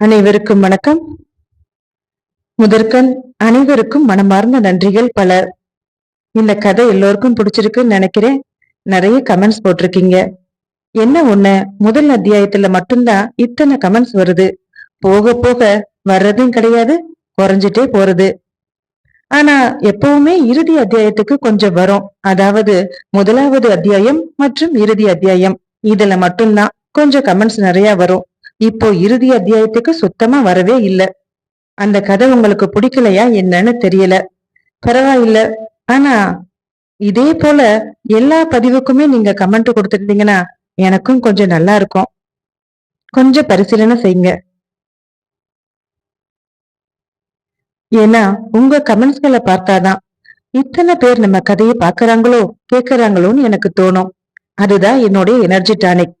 அனைவருக்கும் வணக்கம். முதற்கண் அனைவருக்கும் மனமார்ந்த நன்றிகள் பல. இந்த கதை எல்லோருக்கும் பிடிச்சிருக்குன்னு நினைக்கிறேன். நிறைய கமெண்ட்ஸ் போட்டிருக்கீங்க. என்ன ஒண்ணு? முதல் அத்தியாயத்துல மட்டும்தான் இத்தனை கமெண்ட்ஸ் வருது. போக போக வர்றதும் கிடையாது குறைஞ்சிட்டே போறது. ஆனா எப்பவுமே இறுதி அத்தியாயத்துக்கு கொஞ்சம் வரும். அதாவது முதலாவது அத்தியாயம் மற்றும் இறுதி அத்தியாயம். இதுல மட்டும்தான் கொஞ்சம் கமெண்ட்ஸ் நிறைய வரும். இப்போ இறுதி அத்தியாயத்துக்கு சுத்தமா வரவே இல்ல. அந்த கதை உங்களுக்கு பிடிக்கலையா என்னன்னு தெரியல. பரவாயில்ல. ஆனா இதே போல எல்லா பதிவுக்குமே நீங்க கமெண்ட் கொடுத்துருந்தீங்கன்னா எனக்கும் கொஞ்சம் நல்லா இருக்கும். கொஞ்சம் பரிசீலனை செய்யுங்க. ஏன்னா உங்க கமெண்ட்ஸ்களை பார்த்தாதான் இத்தனை பேர் நம்ம கதையை பாக்குறாங்களோ கேக்குறாங்களோன்னு எனக்கு தோணும். அதுதான் என்னுடைய எனர்ஜி டானிக்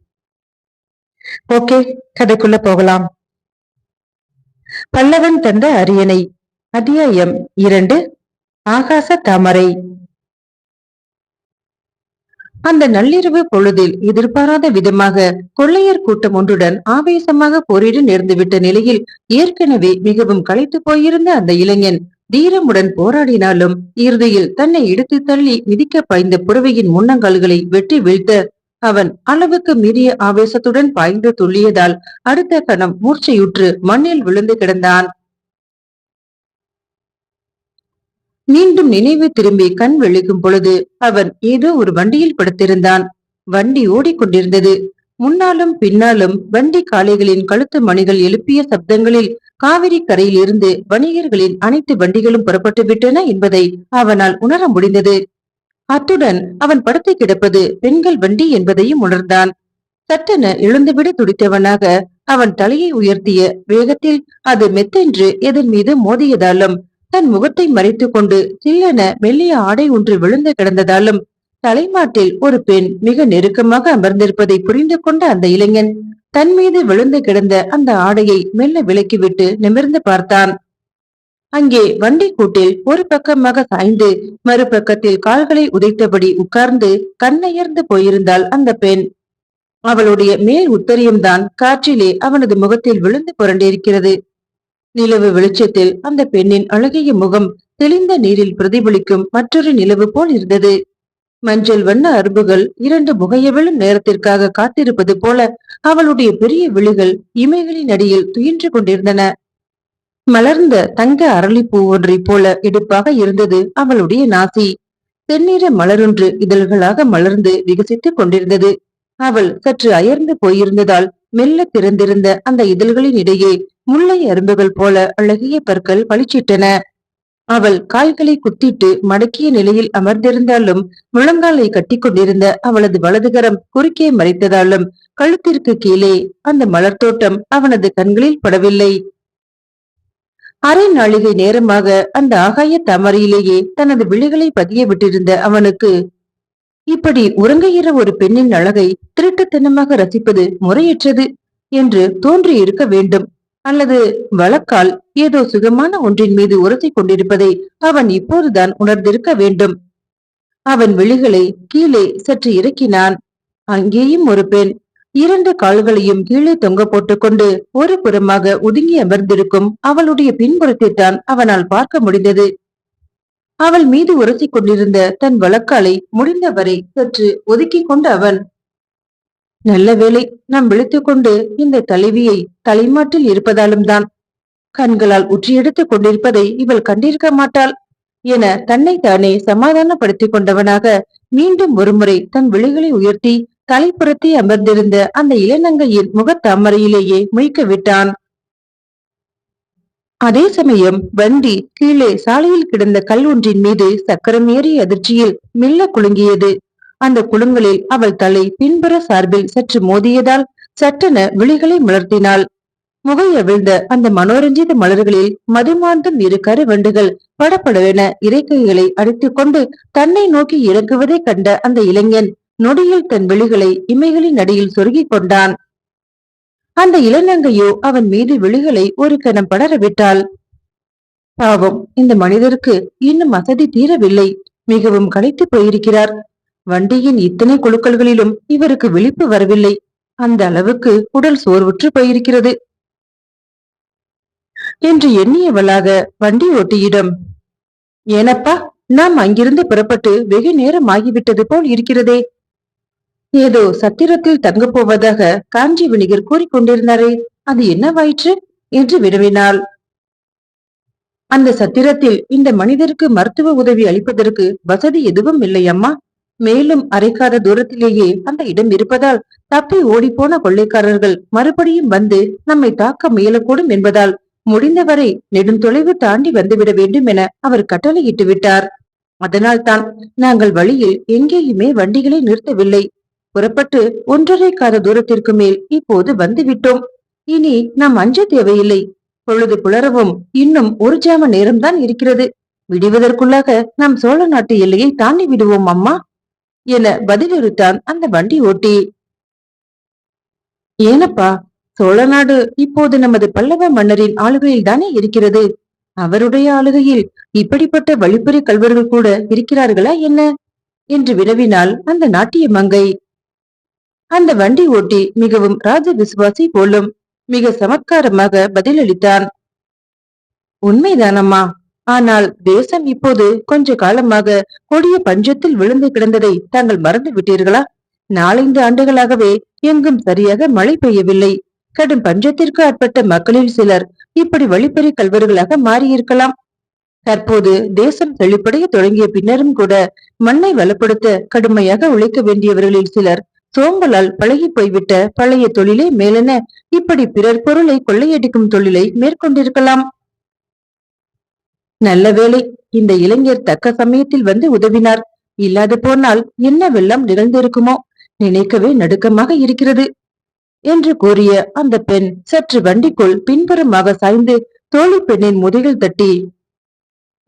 ஓகே கதைக்குள்ள போகலாம். பல்லவன் தந்த அரியணை அத்தியாயம் இரண்டு ஆகாச தாமரை. அந்த நள்ளிரவு பொழுதில் எதிர்பாராத விதமாக கொள்ளையர் கூட்டம் ஒன்றுடன் ஆவேசமாக போரிட நேர்ந்துவிட்ட நிலையில் ஏற்கனவே மிகவும் களைத்து போயிருந்த அந்த இளைஞன் தீரமுடன் போராடினாலும் இறுதியில் தன்னை இடுத்து தள்ளி மிதிக்க பாய்ந்த புறவையின் முன்னங்கால்களை வெட்டி வீழ்த்த அவன் அளவுக்கு மீறிய ஆவேசத்துடன் பாய்ந்து துள்ளியதால் அடுத்த கணம் மூர்ச்சையுற்று மண்ணில் விழுந்து கிடந்தான். மீண்டும் நினைவு திரும்பி கண் விழிக்கும் பொழுது அவன் ஏதோ ஒரு வண்டியில் படுத்திருந்தான். வண்டி ஓடிக்கொண்டிருந்தது. முன்னாலும் பின்னாலும் வண்டி காளைகளின் கழுத்து மணிகள் எழுப்பிய சப்தங்களில் காவிரி கரையில் இருந்து வணிகர்களின் அனைத்து வண்டிகளும் புறப்பட்டு விட்டன என்பதை அவனால் உணர முடிந்தது. அத்துடன் அவன் படுத்து கிடப்பது பெண்கள் வண்டி என்பதையும் உணர்ந்தான். சட்டென எழுந்துவிட துடித்தவனாக அவன் தலையை உயர்த்திய வேகத்தில் அது மெத்தென்று எதன் மீது மோதியதாலும் தன் முகத்தை மறைத்துக் கொண்டு சில்லென மெல்லிய ஆடை ஒன்று விழுந்து கிடந்ததாலும் தலைமாட்டில் ஒரு பெண் மிக நெருக்கமாக அமர்ந்திருப்பதை புரிந்து கொண்ட அந்த இளைஞன் தன் மீது விழுந்து கிடந்த அந்த ஆடையை மெல்ல விலக்கிவிட்டு நிமிர்ந்து பார்த்தான். அங்கே வண்டி கூட்டில் ஒரு பக்கமாக சாய்ந்து மறுபக்கத்தில் கால்களை உதைத்தபடி உட்கார்ந்து கண்ணயர்ந்து போயிருந்தாள் அந்த பெண். அவளுடைய மேல் உத்தரியம்தான் காற்றிலே அவனது முகத்தில் விழுந்து புரண்டிருக்கிறது. நிலவு வெளிச்சத்தில் அந்த பெண்ணின் அழகிய முகம் தெளிந்த நீரில் பிரதிபலிக்கும் மற்றொரு நிலவு போல் இருந்தது. மஞ்சள் வண்ண அரும்புகள் இரண்டு முகையவிழும் நேரத்திற்காக காத்திருப்பது போல அவளுடைய பெரிய விழிகள் இமைகளின் அடியில் துயின்று கொண்டிருந்தன. மலர்ந்த தங்க அரளிப்பூ ஒன்றை போல எடுப்பாக இருந்தது அவளுடைய நாசி. தென்னிற மலரொன்று இதழ்களாக மலர்ந்து விகசித்துக் கொண்டிருந்தது. அவள் சற்று அயர்ந்து போயிருந்ததால் மெல்ல திறந்திருந்த அந்த இதழ்களின் இடையே முல்லை அரும்புகள் போல அழகிய பற்கள் பளிச்சிட்டன. அவள் கால்களை குத்திட்டு மடக்கிய நிலையில் அமர்ந்திருந்தாலும் முழங்காலை கட்டி கொண்டிருந்த அவளது வலதுகரம் குறுக்கே மறைத்ததாலும் கழுத்திற்கு கீழே அந்த மலர் தோட்டம் அவனது கண்களில் படவில்லை. அரை நாளிகை நேரமாக அந்த ஆகாய தாமரையிலேயே தனது விழிகளை பதிய விட்டிருந்த அவனுக்கு இப்படி உறங்குகிற ஒரு பெண்ணின் அழகை திருட்டுத்தனமாக ரசிப்பது முறையற்றது என்று தோன்றி இருக்க வேண்டும். அல்லது வழக்கால் ஏதோ சுகமான ஒன்றின் மீது உரசி கொண்டிருப்பதை அவன் இப்போதுதான் உணர்ந்திருக்க வேண்டும் அவன் விழிகளை கீழே சற்று இறக்கினான். அங்கேயும் ஒரு பெண் இரண்டு கால்களையும் கீழே தொங்க போட்டுக்கொண்டு ஒரு புறமாக ஒதுங்கி அமர்ந்திருக்கும் அவளுடைய பின்புறத்தைத்தான் அவனால் பார்க்க முடிந்தது. அவள் மீது உரசி கொண்டிருந்த தன் வழக்காலை முடிந்தவரை சற்று ஒதுக்கி கொண்ட அவன் நல்ல வேலை நாம் விழித்துக் கொண்டு இந்த தலைவியை தலைமாட்டில் இருப்பதாலும் தான். கண்களால் உற்றியெடுத்துக் கொண்டிருப்பதை இவள் கண்டிருக்க மாட்டாள் என தன்னை தானே சமாதானப்படுத்திக் கொண்டவனாக மீண்டும் ஒருமுறை தன் விழிகளை உயர்த்தி தலைப்புறத்தை அமர்ந்திருந்த அந்த இளநங்கையின் முகத்தாமரையிலேயே மொய்க்க விட்டான். அதே சமயம் வண்டி கீழே சாலையில் கிடந்த கல் ஒன்றின் மீது சக்கரம் ஏறிய அதிர்ச்சியில் மெல்ல குலுங்கியது. அந்த குலுங்கலில் அவள் தலை பின்புற சார்பில் சற்று மோதியதால் சட்டென விழிகளை மலர்த்தினாள். முகையவிழ்ந்த அந்த மனோரஞ்சித மலர்களில் மதுமாந்தும் இரு கருவண்டுகள் படப்படவென இறைக்கைகளை அடித்துக் கொண்டு தன்னை நோக்கி இறங்குவதை கண்ட அந்த இளைஞன் நொடியில் தன் விழிகளை இமைகளின் அடியில் சொருகிக் கொண்டான். அந்த இளநங்கையோ அவன் மீது விழிகளை ஒரு கணம் படர விட்டாள். பாவம் இந்த மனிதருக்கு இன்னும் அசதி தீரவில்லை. மிகவும் களைத்து போயிருக்கிறார். வண்டியின் இத்தனை குழுக்கள்களிலும் இவருக்கு விழிப்பு வரவில்லை. அந்த அளவுக்கு உடல் சோர்வுற்று போயிருக்கிறது. என்று எண்ணியவளாக வண்டி ஓட்டியிடம் ஏனப்பா நாம் அங்கிருந்து புறப்பட்டு வெகு நேரம் ஆகிவிட்டது போல் இருக்கிறதே. ஏதோ சத்திரத்தில் தங்கப் போவதாக காஞ்சி வணிகர் கூறிக்கொண்டிருந்தாரே. அது என்னவாயிற்று? என்று வினவினாள். அந்த சத்திரத்தில் இந்த மனிதருக்கு மருத்துவ உதவி அளிப்பதற்கு வசதி எதுவும் இல்லையம்மா. மேலும் அரைக்காத தூரத்திலேயே அந்த இடம் இருப்பதால் தப்பி ஓடிப்போன கொள்ளைக்காரர்கள் மறுபடியும் வந்து நம்மை தாக்க முயலக்கூடும் என்பதால் முடிந்தவரை நெடுந்தொலைவு தாண்டி வந்துவிட வேண்டும் என அவர் கட்டளையிட்டு விட்டார். அதனால்தான் நாங்கள் வழியில் எங்கேயுமே வண்டிகளை நிறுத்தவில்லை. புறப்பட்டு ஒன்றரை காத தூரத்திற்கு மேல் இப்போது வந்து விட்டோம் இனி நாம் அஞ்ச தேவையில்லை. பொழுது புலரவும் இன்னும் ஒரு ஜாம நேரம்தான் இருக்கிறது. விடுவதற்குள்ளாக நாம் சோழ நாட்டு எல்லையை தாண்டி விடுவோம் அம்மா என பதிலளித்தான் அந்த வண்டி ஓட்டி. ஏனப்பா சோழ நாடு இப்போது நமது பல்லவ மன்னரின் ஆளுகையில் தானே இருக்கிறது? அவருடைய ஆளுகையில் இப்படிப்பட்ட வழிப்பறி கல்வர்கள் கூட இருக்கிறார்களா என்ன? என்று வினவினாள் அந்த நாட்டிய மங்கை. அந்த வண்டி ஓட்டி மிகவும் ராஜ விசுவாசி போலும் மிக சமத்காரமாக பதிலளித்தான். உண்மைதானம்மா. ஆனால் தேசம் இப்போது கொஞ்ச காலமாக கொடிய பஞ்சத்தில் விழுந்து கிடந்ததை தாங்கள் மறந்து விட்டீர்களா? நாலைந்து ஆண்டுகளாகவே எங்கும் சரியாக மழை பெய்யவில்லை. கடும் பஞ்சத்திற்கு ஆட்பட்ட மக்களில் சிலர் இப்படி வழிப்பறி கல்வர்களாக மாறியிருக்கலாம். தற்போது தேசம் செழிப்படைய தொடங்கிய பின்னரும் கூட மண்ணை வளப்படுத்த கடுமையாக உழைக்க வேண்டியவர்களில் சிலர் சோம்பலால் பழகி போய்விட்ட பழைய தொழிலே மேலென இப்படி பிறர் பொருளை கொள்ளையடிக்கும் தொழிலை மேற்கொண்டிருக்கலாம். நல்ல வேளை இந்த இளைஞர் தக்க சமயத்தில் வந்து உதவினார். இல்லாது போனால் என்ன வெள்ளம் நிகழ்ந்திருக்குமோ? நினைக்கவே நடுக்கமாக இருக்கிறது என்று கூறிய அந்த பெண் சற்று வண்டிக்குள் பின்புறமாக சாய்ந்து தோழி பெண்ணின் முதுகில் தட்டி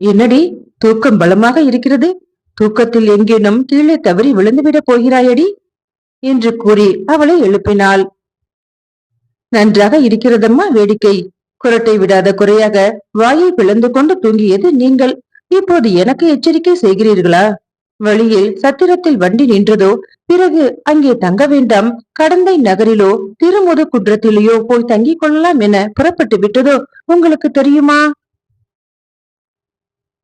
என்னடி தூக்கம் பலமாக இருக்கிறது? தூக்கத்தில் எங்கேனும் கீழே தவறி விழுந்துவிடப் போகிறாயடி? என்று கூறி அவளை எழுப்பினாள். நன்றாக இருக்கிறதம்மா வேடிக்கை. குரட்டை விடாத குறையாக வாயை பிளந்து கொண்டு தூங்கியது நீங்கள். இப்போது எனக்கு எச்சரிக்கை செய்கிறீர்களா? வழியில் சத்திரத்தில் வண்டி நின்றதோ பிறகு அங்கே தங்க வேண்டாம். கடந்தை நகரிலோ திருமுது குன்றத்திலேயோ போய் தங்கிக் கொள்ளலாம் என புறப்பட்டு விட்டதோ உங்களுக்கு தெரியுமா?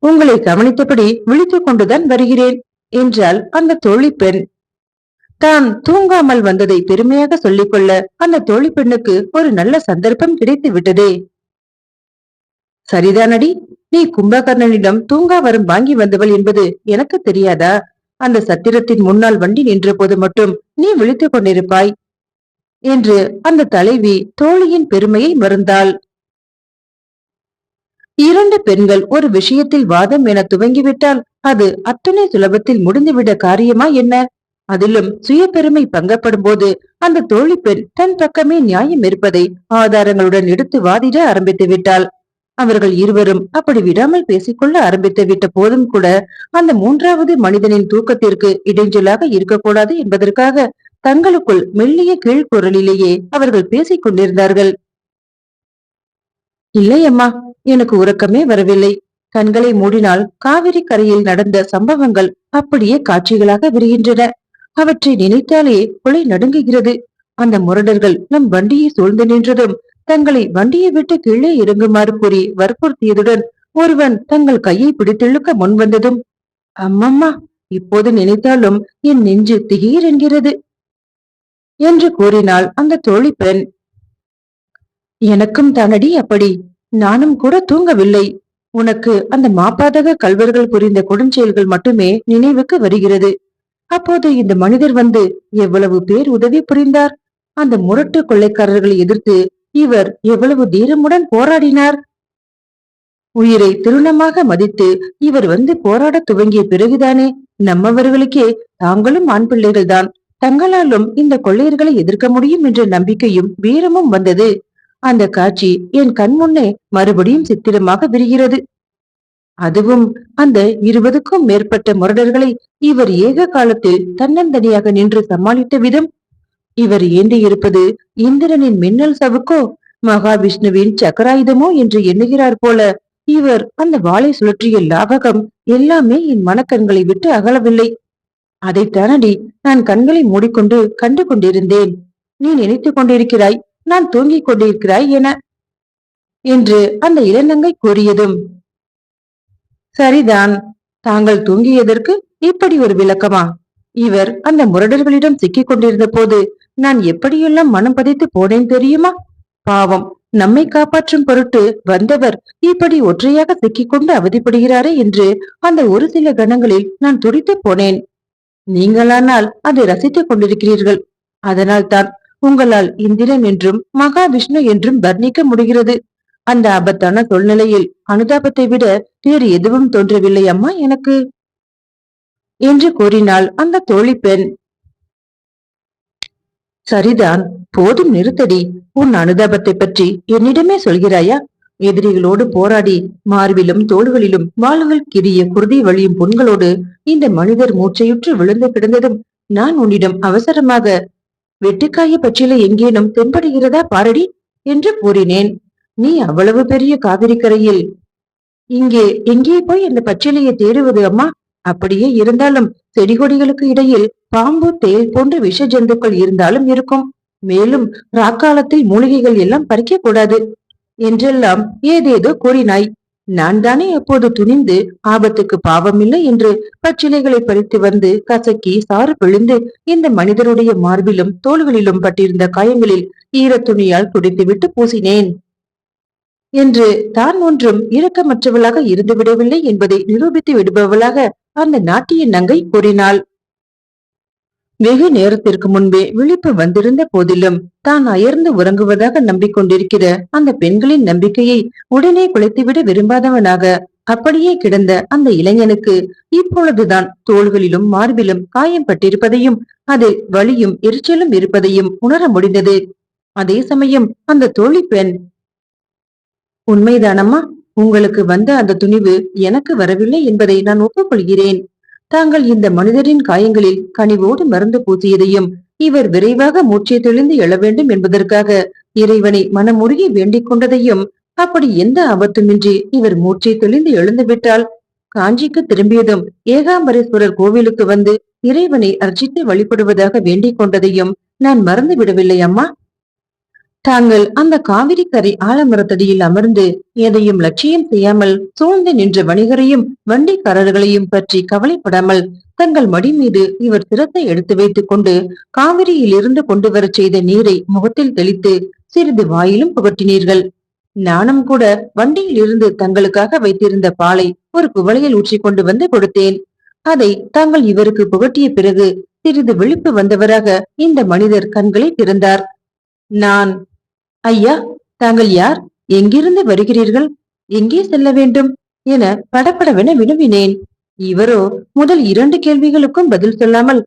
உங்களை கவனித்தபடி விழித்துக் கொண்டுதான் வருகிறேன் என்றால் அந்த தோழி பெண். தான் தூங்காமல் வந்ததை பெருமையாக சொல்லிக்கொள்ள அந்த தோழி பெண்ணுக்கு ஒரு நல்ல சந்தர்ப்பம் கிடைத்து விட்டதே. சரிதானடி நீ கும்பகர்ணனிடம் தூங்கா வரும் வாங்கி வந்தவள் என்பது எனக்கு தெரியாதா? அந்த சத்திரத்தின் முன்னால் வண்டி நின்ற போது மட்டும் நீ விழித்துக் கொண்டிருப்பாய் என்று அந்த தலைவி தோழியின் பெருமையை மறந்தாள். இரண்டு பெண்கள் ஒரு விஷயத்தில் வாதம் என துவங்கிவிட்டால் அது அத்தனை சுலபத்தில் முடிந்துவிட காரியமா என்ன? அதிலும் சுய பெருமை பங்கப்படும் போது அந்த தோழி பெண் தன் பக்கமே நியாயம் இருப்பதை ஆதாரங்களுடன் எடுத்து வாதிட ஆரம்பித்து விட்டாள். அவர்கள் இருவரும் அப்படி விடாமல் பேசிக்கொள்ள ஆரம்பித்து விட்ட போதும் கூட அந்த மூன்றாவது மனிதனின் தூக்கத்திற்கு இடைஞ்சலாக இருக்கக்கூடாது என்பதற்காக தங்களுக்குள் மெல்லிய கீழ்குரலிலேயே அவர்கள் பேசிக் கொண்டிருந்தார்கள். இல்லை அம்மா எனக்கு உறக்கமே வரவில்லை. கண்களை மூடினால் காவிரி கரையில் நடந்த சம்பவங்கள் அப்படியே காட்சிகளாக விரிகின்றன. அவற்றை நினைத்தாலே கொலை நடுங்குகிறது. அந்த முரடர்கள் நம் வண்டியை சூழ்ந்து நின்றதும் தங்களை வண்டியை விட்டு கீழே இறங்குமாறு கூறி வற்புறுத்தியதுடன் ஒருவன் தங்கள் கையை பிடித்திழுக்க முன் வந்ததும் அம்மம்மா இப்போது நினைத்தாலும் என் நெஞ்சு திகீர் என்கிறது என்று கூறினாள் அந்த தோழி பெண். எனக்கும் தானடி அப்படி நானும் கூட தூங்கவில்லை. உனக்கு அந்த மாப்பாதக கல்வர்கள் புரிந்த கொடுஞ்செயல்கள் மட்டுமே நினைவுக்கு வருகிறது. அப்போது இந்த மனிதர் வந்து எவ்வளவு பேர் உதவி புரிந்தார்? அந்த முரட்டு கொள்ளைக்காரர்களை எதிர்த்து இவர் எவ்வளவு தீரமுடன் போராடினார்? உயிரை திருணமாக மதித்து இவர் வந்து போராட துவங்கிய பிறகுதானே நம்மவர்களுக்கே தாங்களும் ஆண் பிள்ளைகள்தான். தங்களாலும் இந்த கொள்ளையர்களை எதிர்க்க முடியும் என்ற நம்பிக்கையும் வீரமும் வந்தது. அந்த காட்சி என் கண் முன்னே மறுபடியும் சித்திரமாக விரிகிறது. அதுவும் அந்த இருபதுக்கும் மேற்பட்ட முரடர்களை இவர் ஏக காலத்தில் தன்னந்தனியாக நின்று சமாளித்த விதம். இவர் ஏந்தி இருப்பது இந்திரனின் மின்னல் சவுக்கோ மகாவிஷ்ணுவின் சக்கராயுதமோ என்று எண்ணுகிறார் போல. இவர் அந்த வாளை சுழற்றிய லாபகம் எல்லாமே என் மனக்கண்களை விட்டு அகலவில்லை. அதைத்தானடி நான் கண்களை மூடிக்கொண்டு கண்டு கொண்டிருந்தேன். நீ நினைத்துக் கொண்டிருக்கிறாய் நான் தூங்கிக் கொண்டிருக்கிறாய் என. என்று அந்த இளநங்கை கூறியதும் சரிதான். தாங்கள் தூங்கியதற்கு இப்படி ஒரு விளக்கமா? இவர் அந்த முரடர்களிடம் சிக்கிக் கொண்டிருந்த போது நான் எப்படியெல்லாம் மனம் பதித்து போனேன் தெரியுமா? பாவம் நம்மை காப்பாற்றும் பொருட்டு வந்தவர் இப்படி ஒற்றையாக சிக்கிக்கொண்டு அவதிப்படுகிறாரே என்று அந்த ஒரு சில கணங்களில் நான் துடித்து போனேன். நீங்களானால் அதை ரசித்துக் கொண்டிருக்கிறீர்கள். அதனால்தான் உங்களால் இந்திரன் என்றும் மகாவிஷ்ணு என்றும் வர்ணிக்க முடிகிறது. அந்த ஆபத்தான சூழ்நிலையில் அனுதாபத்தை விட வேறு எதுவும் தோன்றவில்லை அம்மா எனக்கு. என்று கூறினாள் அந்த தோழி பெண். சரிதான் போதும் நிறுத்தடி. உன் அனுதாபத்தை பற்றி என்னிடமே சொல்கிறாயா? எதிரிகளோடு போராடி மார்பிலும் தோள்களிலும் வாள்கள் கிரிய குருதி வழியும் புண்களோடு இந்த மனிதர் மூச்சையுற்று விழுந்து கிடந்ததும் நான் உன்னிடம் அவசரமாக வெட்டுக்காய பற்றியில எங்கேனும் தென்படுகிறதா பாரடி? என்று கூறினேன். நீ அவ்வளவு பெரிய காவிரிக்கரையில் இங்கே எங்கே போய் அந்த பச்சிலையை தேடுவது அம்மா? அப்படியே இருந்தாலும் செடி கொடிகளுக்கு இடையில் பாம்பு தேல் போன்ற விஷ ஜந்துக்கள் இருந்தாலும் இருக்கும். மேலும் ராக்காலத்தில் மூலிகைகள் எல்லாம் பறிக்க கூடாது என்றெல்லாம் ஏதேதோ கூறினாய். நான் தானே அப்போது துணிந்து ஆபத்துக்கு பாவமில்லை என்று பச்சிலைகளை பறித்து வந்து கசக்கி சாறு பிழிந்து இந்த மனிதருடைய மார்பிலும் தோள்களிலும் பட்டிருந்த காயங்களில் ஈரத்துணியால் துடைத்துவிட்டு பூசினேன். என்று தான் ஒன்றும் இரக்கமற்றவளாக இருந்து விடவில்லை என்பதை நிரூபித்து விடுபவளாக அந்த நாட்டிய நங்கை கூறினாள். வெகு நேரத்திற்கு முன்பே விழிப்பு வந்திருந்த போதிலும் தான் அயர்ந்து உறங்குவதாக நம்பிக்கொண்டிருக்கிற அந்த பெண்களின் நம்பிக்கையை உடனே குலைத்துவிட விரும்பாதவனாக அப்படியே கிடந்த அந்த இளைஞனுக்கு இப்பொழுதுதான் தோள்களிலும் மார்பிலும் காயம் பட்டிருப்பதையும் அதில் வலியும் எரிச்சலும் இருப்பதையும் உணர முடிந்தது. அதே சமயம் அந்த தோழி பெண் உண்மைதானம்மா? உங்களுக்கு வந்த அந்த துணிவு எனக்கு வரவில்லை என்பதை நான் ஒப்புக்கொள்கிறேன். தாங்கள் இந்த மனிதரின் காயங்களில் கனிவோடு மருந்து பூசியதையும் இவர் விரைவாக மூச்சை தெளிந்து எழ வேண்டும் என்பதற்காக இறைவனை மனமுருகி வேண்டிக் கொண்டதையும் அப்படி எந்த ஆபத்துமின்றி இவர் மூச்சை தெளிந்து எழுந்து விட்டால்? காஞ்சிக்கு திரும்பியதும் ஏகாம்பரேஸ்வரர் கோவிலுக்கு வந்து இறைவனை அர்ச்சித்து வழிபடுவதாக வேண்டிக் கொண்டதையும் நான் மறந்து விடவில்லை அம்மா தாங்கள் அந்த காவிரிக்கரை ஆலமரத்தடியில் அமர்ந்து எதையும் லட்சியம் செய்யாமல் சூழ்ந்து நின்ற வணிகரையும் வண்டிக்காரர்களையும் பற்றி கவலைப்படாமல் தங்கள் மடி மீது இவர் சிரத்தை எடுத்து வைத்துக் கொண்டு காவிரியில் இருந்து கொண்டு வரச் செய்த நீரை முகத்தில் தெளித்து சிறிது வாயிலும் புகட்டினீர்கள். நானும் கூட வண்டியில் இருந்து தங்களுக்காக வைத்திருந்த பாலை ஒரு குவளையில் ஊற்றி கொண்டு வந்து கொடுத்தேன். அதை தாங்கள் இவருக்கு புகட்டிய பிறகு சிறிது விழிப்பு வந்தவராக இந்த மனிதர் கண்களை திறந்தார். நான். ஐயா தாங்கள் யார்? எங்கிருந்து வருகிறீர்கள்? எங்கே செல்ல வேண்டும்? என படப்படவென வினவினேன். இவரோ முதல் இரண்டு கேள்விகளுக்கும் பதில் சொல்லாமல்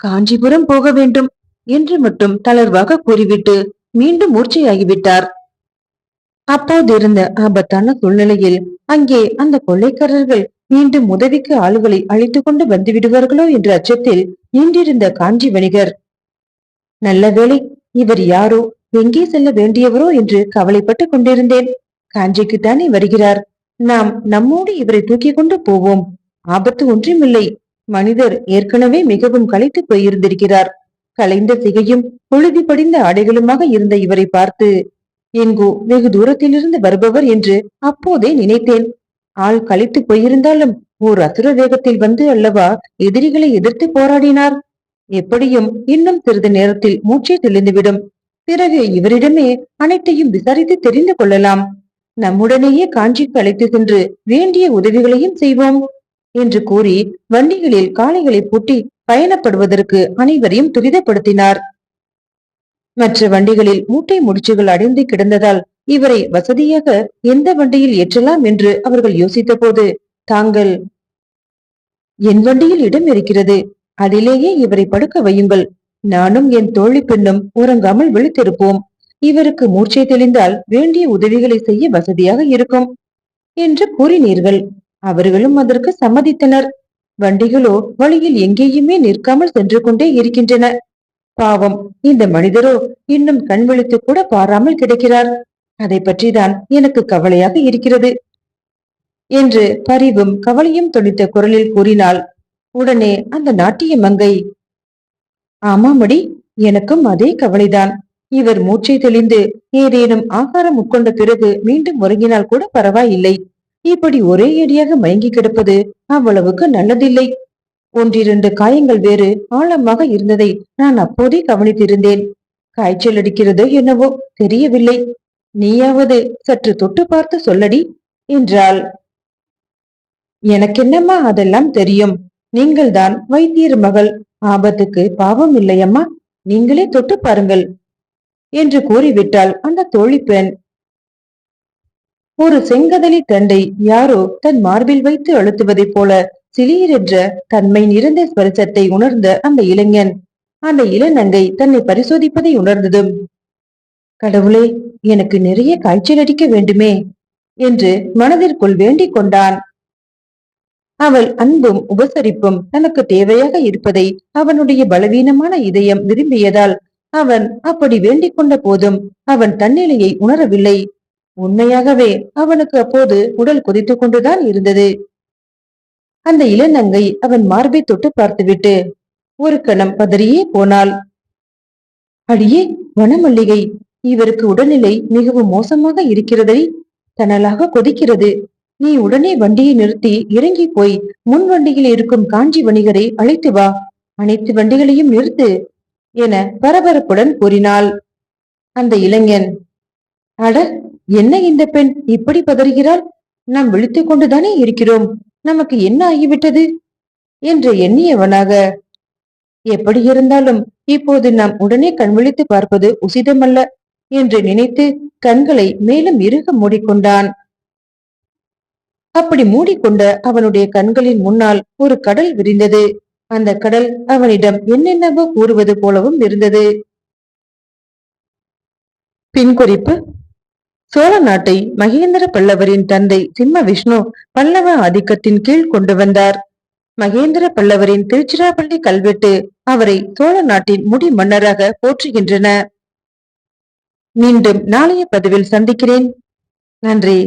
காஞ்சிபுரம் போக வேண்டும் என்று மட்டும் தளர்வாக கூறிவிட்டு மீண்டும் மூர்ச்சையாகிவிட்டார். அப்போதிருந்த ஆபத்தான சூழ்நிலையில் அங்கே அந்த கொள்ளைக்காரர்கள் மீண்டும் உதவிக்கு ஆளுகளை அழைத்துக் கொண்டு வந்துவிடுவார்களோ என்ற அச்சத்தில் நின்றிருந்த காஞ்சி வணிகர் நல்ல வேளை இவர் யாரோ? எங்கே செல்ல வேண்டியவரோ என்று கவலைப்பட்டுக் கொண்டிருந்தேன். காஞ்சிக்குத்தானே வருகிறார். நாம் நம்மோடு இவரை தூக்கி கொண்டு போவோம். ஆபத்து ஒன்றுமில்லை. மனிதர் ஏற்கனவே மிகவும் களைத்து போயிருந்திருக்கிறார். கலைந்த சிகையும் பொழுதி படிந்த ஆடைகளுமாக இருந்த இவரை பார்த்து எங்கோ வெகு தூரத்திலிருந்து வருபவர் என்று அப்போதே நினைத்தேன். ஆள் களைத்து போயிருந்தாலும் ஓர் அசுர வேகத்தில் வந்து அல்லவா எதிரிகளை எதிர்த்து போராடினார்? எப்படியும் இன்னும் சிறிது நேரத்தில் மூச்சை தெளிந்துவிடும். பிறகு இவரிடமே அனைத்தையும் விசாரித்து தெரிந்து கொள்ளலாம். நம்முடனேயே காஞ்சிக்கு அழைத்து சென்று வேண்டிய உதவிகளையும் செய்வோம் என்று கூறி வண்டிகளில் காளைகளை பூட்டி பயணப்படுவதற்கு அனைவரையும் துரிதப்படுத்தினார். மற்ற வண்டிகளில் மூட்டை முடிச்சுகள் அடைந்து கிடந்ததால் இவரை வசதியாக எந்த வண்டியில் ஏற்றலாம் என்று அவர்கள் யோசித்த போது தாங்கள் என் வண்டியில் இடம் இருக்கிறது. அதிலேயே இவரை படுக்க வையுங்கள். நானும் என் தோழி பெண்ணும் உறங்காமல் விழித்திருப்போம். இவருக்கு மூர்ச்சை தெளிந்தால் வேண்டிய உதவிகளை செய்ய வசதியாக இருக்கும் என்று கூறினீர்கள். அவர்களும் அதற்கு சம்மதித்தனர். வண்டிகளோ வழியில் எங்கேயுமே நிற்காமல் சென்று கொண்டே இருக்கின்றன. பாவம் இந்த மனிதரோ இன்னும் கண் விழித்து கூட பாராமல் கிடைக்கிறார். அதை பற்றிதான் எனக்கு கவலையாக இருக்கிறது என்று பரிவும் கவலையும் துணித்த குரலில் கூறினாள். உடனே அந்த நாட்டிய மங்கை ஆமாமடி எனக்கும் அதே கவலைதான். இவர் மூச்சை தெளிந்து ஏதேனும் ஆகாரம் உட்கொண்ட பிறகு மீண்டும் உறங்கினால் கூட பரவாயில்லை. இப்படி ஒரே அடியாக மயங்கி கிடப்பது அவ்வளவுக்கு நல்லதில்லை. ஒன்றிரண்டு காயங்கள் வேறு ஆழமாக இருந்ததை நான் அப்போதே கவனித்திருந்தேன். காய்ச்சல் அடிக்கிறதோ என்னவோ தெரியவில்லை. நீயாவது சற்று தொட்டு பார்த்து சொல்லடி என்றாள். எனக்கென்னம்மா அதெல்லாம் தெரியும்? நீங்கள்தான் வைத்தியர் மகள். ஆபத்துக்கு பாவம் இல்லையம்மா நீங்களே தொட்டு பாருங்கள். என்று கூறிவிட்டாள் அந்த தோழி பெண். ஒரு செங்கதலி தண்டை யாரோ தன் மார்பில் வைத்து அழுத்துவதைப் போல சிலியிரென்ற தன்மை நிறைந்த ஸ்பரிசத்தை உணர்ந்த அந்த இளைஞன். அந்த இளநங்கை தன்னை பரிசோதிப்பதை உணர்ந்ததும் கடவுளே எனக்கு நிறைய காய்ச்சல் அடிக்க வேண்டுமே என்று மனதிற்குள் வேண்டிக் கொண்டான். அவள் அன்பும் உபசரிப்பும் தனக்கு தேவையாக இருப்பதை அவனுடைய பலவீனமான இதயம் விரும்பியதால் அவன் அப்படி வேண்டிக் கொண்ட போதும் அவன் தன்னிலையை உணரவில்லை. உண்மையாகவே அவனுக்கு அப்போது உடல் கொதித்துக் கொண்டுதான் இருந்தது. அந்த இளநங்கை அவன் மார்பை தொட்டு பார்த்துவிட்டு ஒரு கணம் பதறியே போனாள். அடியே வனமல்லிகை இவருக்கு உடல்நிலை மிகவும் மோசமாக இருக்கிறதை தனலாக கொதிக்கிறது. நீ உடனே வண்டியை நிறுத்தி இறங்கி போய் முன் வண்டியில் இருக்கும் காஞ்சி வணிகரை அழைத்து வா. அனைத்து வண்டிகளையும் நிறுத்து என பரபரப்புடன் கூறினாள். அந்த இளைஞன் அட என்ன இந்த பெண் இப்படி பதறுகிறாள்? நாம் விழித்துக் கொண்டுதானே இருக்கிறோம். நமக்கு என்ன ஆகிவிட்டது? என்று எண்ணியவனாக எப்படி இருந்தாலும் இப்போது நாம் உடனே கண்விழித்து பார்ப்பது உசிதமல்ல என்று நினைத்து கண்களை மேலும் இறுக மூடிக்கொண்டான். அப்படி மூடிக்கொண்ட அவனுடைய கண்களின் முன்னால் ஒரு கடல் விரிந்தது. அந்த கடல் அவனிடம் என்னென்னவோ கூறுவது போலவும் இருந்தது. பின்குறிப்பு. சோழ நாட்டை மகேந்திர பல்லவரின் தந்தை சிம்ம விஷ்ணு பல்லவ ஆதிக்கத்தின் கீழ் கொண்டு வந்தார். மகேந்திர பல்லவரின் திருச்சிராப்பள்ளி கல்வெட்டு அவரை சோழ நாட்டின் முடி மன்னராக போற்றுகின்றன. மீண்டும் நாளைய பதிவில் சந்திக்கிறேன். நன்றி.